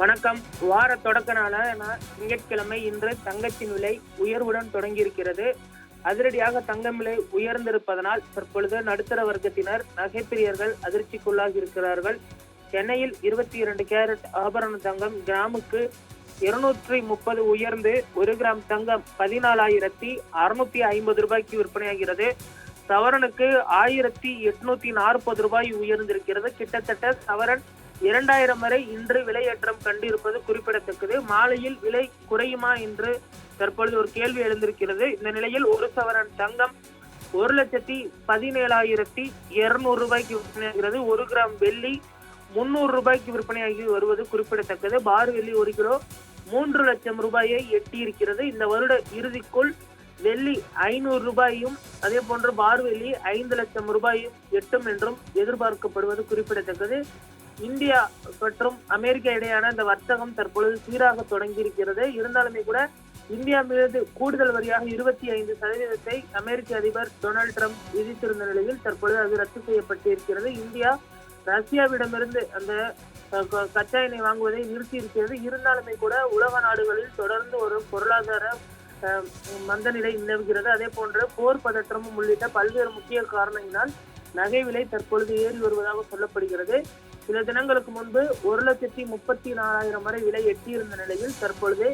வணக்கம். வார தொடக்க நாளான திங்கட்கிழமை இன்று தங்கத்தின் விலை உயர்வுடன் தொடங்கியிருக்கிறது. அதிரடியாக தங்கம் விலை உயர்ந்திருப்பதனால் தற்பொழுது நடுத்தர வர்க்கத்தினர் நகைப்பிரியர்கள் அதிர்ச்சிக்குள்ளாகி இருக்கிறார்கள். சென்னையில் இருபத்தி இரண்டு கேரட் ஆபரண தங்கம் கிராமுக்கு இருநூற்றி முப்பது உயர்ந்து ஒரு கிராம் தங்கம் பதினாலாயிரத்தி அறுநூத்தி ஐம்பது ரூபாய்க்கு விற்பனையாகிறது. சவரனுக்கு ஆயிரத்தி எட்நூத்தி நாற்பது ரூபாய் உயர்ந்திருக்கிறது. கிட்டத்தட்ட சவரன் இரண்டாயிரம் வரை இன்று விலையேற்றம் கண்டிருப்பது குறிப்பிடத்தக்கது. மாலையில் விலை குறையுமா என்று தற்பொழுது ஒரு கேள்வி எழுந்திருக்கிறது. இந்த நிலையில் ஒரு சவரன் தங்கம் ஒரு லட்சத்தி பதினேழாயிரத்தி இருநூறு ரூபாய்க்கு விற்பனையாகிறது ஒரு கிராம் வெள்ளி முன்னூறு ரூபாய்க்கு விற்பனையாகி வருவது குறிப்பிடத்தக்கது. பார் வெள்ளி ஒரு கிலோ மூன்று லட்சம் ரூபாயை எட்டி இருக்கிறது இந்த வருட இறுதிக்குள் வெள்ளி ஐநூறு ரூபாயும் அதே போன்று பார் வெள்ளி ஐந்து லட்சம் ரூபாயும் எட்டும் என்றும் எதிர்பார்க்கப்படுவது குறிப்பிடத்தக்கது. இந்தியா மற்றும் அமெரிக்கா இடையான இந்த வர்த்தகம் தற்பொழுது சீராக தொடங்கி இருக்கிறது இருந்தாலுமே கூட இந்தியா மீது கூடுதல் வரியாக இருபத்தி ஐந்து சதவீதத்தை அமெரிக்க அதிபர் டொனால்டு ட்ரம்ப் விதித்திருந்த நிலையில் தற்பொழுது அது ரத்து செய்யப்பட்டு இருக்கிறது இந்தியா ரஷ்யாவிடமிருந்து அந்த கச்சா எண்ணெய் வாங்குவதை நிறுத்தி இருக்கிறது இருந்தாலுமே கூட உலக நாடுகளில் தொடர்ந்து ஒரு பொருளாதார மந்த நிலை நிலவுகிறது. அதே போன்று போர் பதற்றமும் உள்ளிட்ட பல்வேறு முக்கிய காரணங்களால் நகை விலை தற்பொழுது ஏறி வருவதாக சொல்லப்படுகிறது. சில தினங்களுக்கு முன்பு ஒரு லட்சத்தி முப்பத்தி நாலாயிரம் வரை விலை எட்டியிருந்த நிலையில் தற்பொழுது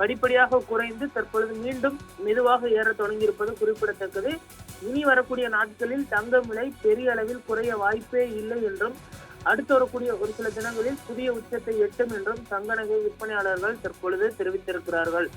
படிப்படியாக குறைந்து தற்பொழுது மீண்டும் மெதுவாக ஏற தொடங்கியிருப்பது குறிப்பிடத்தக்கது. இனி வரக்கூடிய நாட்களில் தங்கம் விலை பெரிய அளவில் குறைய வாய்ப்பே இல்லை என்றும் அடுத்து வரக்கூடிய ஒரு சில தினங்களில் புதிய உச்சத்தை எட்டும் என்றும் தங்க நகை விற்பனையாளர்கள் தற்பொழுது தெரிவித்திருக்கிறார்கள்.